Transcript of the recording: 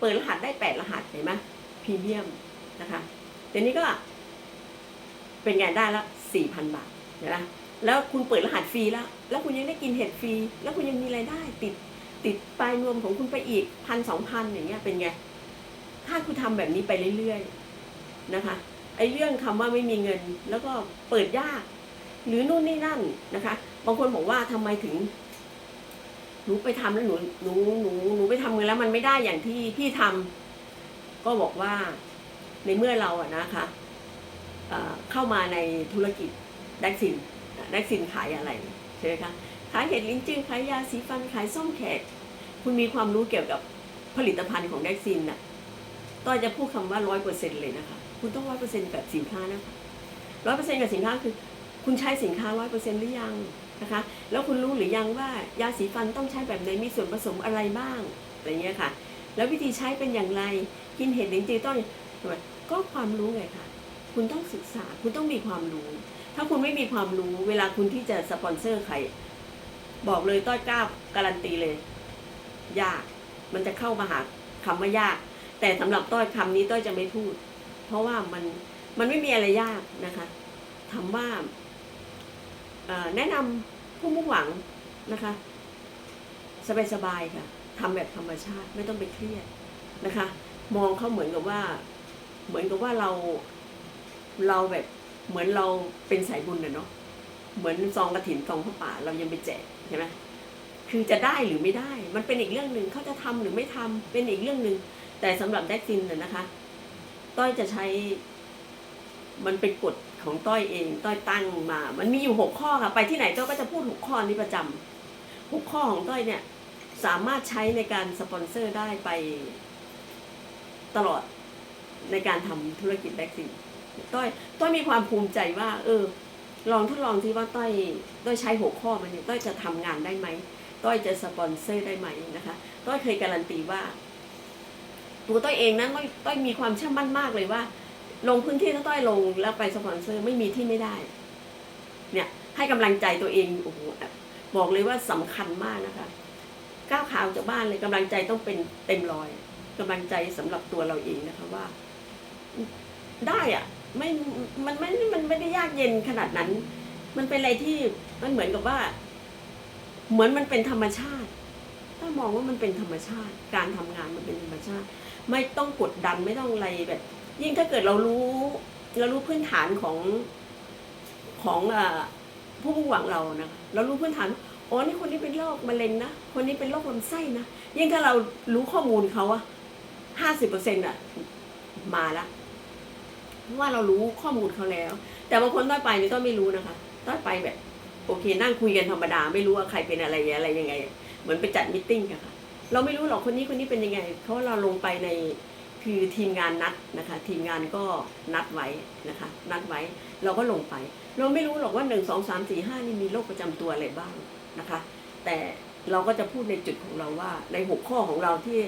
เปิดรหัสได้แปดรหัสเห็นไหมพรีเมียมนะคะเดี๋ยวนี้ก็เป็นไงได้ละสี่พันบาทเห็นไหมแล้วคุณเปิดรหัสฟรีแล้ว แล้วคุณยังได้กินเห็ดฟรี แล้วคุณยังมีรายได้ ติดติดปลายนวมของคุณไปอีกพันสองพันอย่างเงี้ยเป็นไง ถ้าคุณทำแบบนี้ไปเรื่อยๆนะคะไอ้เรื่องคำว่าไม่มีเงินแล้วก็เปิดยาก หรือนู่นนี่นั่นนะคะ บางคนบอกว่าทำไมถึง นูไปทำแล้วหนูหนูหนูหนูไปทำเงินแล้วมันไม่ได้อย่างที่พี่ทำก็บอกว่าในเมื่อเราอะนะคะเข้ามาในธุรกิจแดกซินแดกซินขายอะไรใช่ไหมคะขายเห็ดลิ้นจื้อขายยาสีฟันขายส้มแขก คุณมีความรู้เกี่ยวกับผลิตภัณฑ์ของแดกซินน่ะต้อยจะพูดคำว่าร้อยเปอร์เซ็นต์เลยนะคะ คุณต้องร้อยเปอร์เซ็นต์กับสินค้านะคะร้อยเปอร์เซ็นต์กับสินค้าคือ คุณใช้สินค้าร้อยเปอร์เซ็นต์หรือยัง นะคะ แล้วคุณรู้หรือยังว่ายาสีฟันต้องใช้แบบไหนมีส่วนผสมอะไรบ้างอะไรเงี้ยค่ะ แล้ววิธีใช้เป็นอย่างไรกินเห็ดลิ้นจือต้องก็ความรู้ไงค่ะ คุณต้องศึกษาคุณต้องมีความรู้ ถ้าคุณไม่มีความรู้เวลาคุณที่จะสปอนเซอร์ใครบอกเลยต้อยกล้าการันตีเลย ยาก มันจะเข้ามาหาคำว่ายาก แต่สำหรับต้อยคำนี้ต้อยจะไม่พูด เพราะว่ามันมันไม่มีอะไรยากนะคะถามว่า แนะนำผู้มุ่งหวังนะคะ สบายๆค่ะทำแบบธรรมชาติไม่ต้องไปเครียดนะคะ มองเขาเหมือนกับว่า เหมือนกับว่าเราเราแบบเหมือนเราเป็นสายบุญนะเนาะเหมือนซองกระถินซองพระป่าเรายังไปแจกใช่ไหมคือจะได้หรือไม่ได้ มันเป็นอีกเรื่องหนึ่งเขาจะทำหรือไม่ทำเป็นอีกเรื่องหนึ่งแต่สำหรับแดกซินน่ะนะคะ ต้อยจะใช้มันเป็นกฎ ของต้อยเองต้อยตั้งมา มันมีอยู่หกข้อค่ะ ไปที่ไหนต้อยก็จะพูดหกข้อนี้ประจำหกข้อของต้อยเนี่ยสามารถใช้ในการสปอนเซอร์ได้ไปตลอดในการทำธุรกิจแบ็กซินต้อยต้อยมีความภูมิใจว่า เออ ลองทดลองที่ว่าต้อยต้อยใช้หกข้อมันเนี่ยต้อยจะทำงานได้ไหมต้อยจะสปอนเซอร์ได้ไหมนะคะต้อยเคยการันตีว่า ตัวต้อยเองนั้นต้อยต้อยมีความเชื่อมั่นมากเลยว่า ลงพื้นที่ถ้าต้อยลงแล้วไปสปอนเซอร์ไม่มีที่ไม่ได้ เนี่ยให้กำลังใจตัวเองโอ้โหบอกเลยว่าสำคัญมากนะคะ ก้าวขาวจากบ้านเลยกำลังใจต้องเป็นเต็มร้อยกำลังใจสำหรับตัวเราเองนะคะว่า ได้อะไม่มันไม่มันไม่ได้ยากเย็นขนาดนั้น มันเป็นอะไรที่มันเหมือนกับว่า เหมือนมันเป็นธรรมชาติ ถ้ามองว่ามันเป็นธรรมชาติ การทำงานมันเป็นธรรมชาติ ไม่ต้องกดดันไม่ต้องอะไรแบบ ยิ่งถ้าเกิดเรารู้เรารู้พื้นฐานของของอผู้มุ่งหวังเรานะเรารู้พื้นฐานอ๋อนี่คนนี้เป็นโรคมะเร็งนะคนนี้เป็นโรคลำไส้นะยิ่งถ้าเรารู้ข้อมูลเขาอะห้าสิบเปอร์เซ็นต์อะมาละเพราะว่าเรารู้ข้อมูลเขาแล้ว แต่บางคนต้อยไปนี่ต้อยไม่รู้นะคะต้อยไปแบบ โอเค นั่งคุยกันธรรมดาไม่รู้ว่าใครเป็นอะไรอะไรยังไง เหมือนไปจัดมิทติ้งอะค่ะเราไม่รู้หรอกคนนี้คนนี้เป็นยังไงเพราะเราลงไปในคือทีมงานนัดนะคะ ทีมงานก็นัดไว้นะคะ นัดไว้เราก็ลงไป เราไม่รู้หรอกว่าหนึ่งสองสามสี่ห้านี่มีโรคประจำตัวอะไรบ้างนะคะ แต่เราก็จะพูดในจุดของเราว่าในหกข้อของเราที่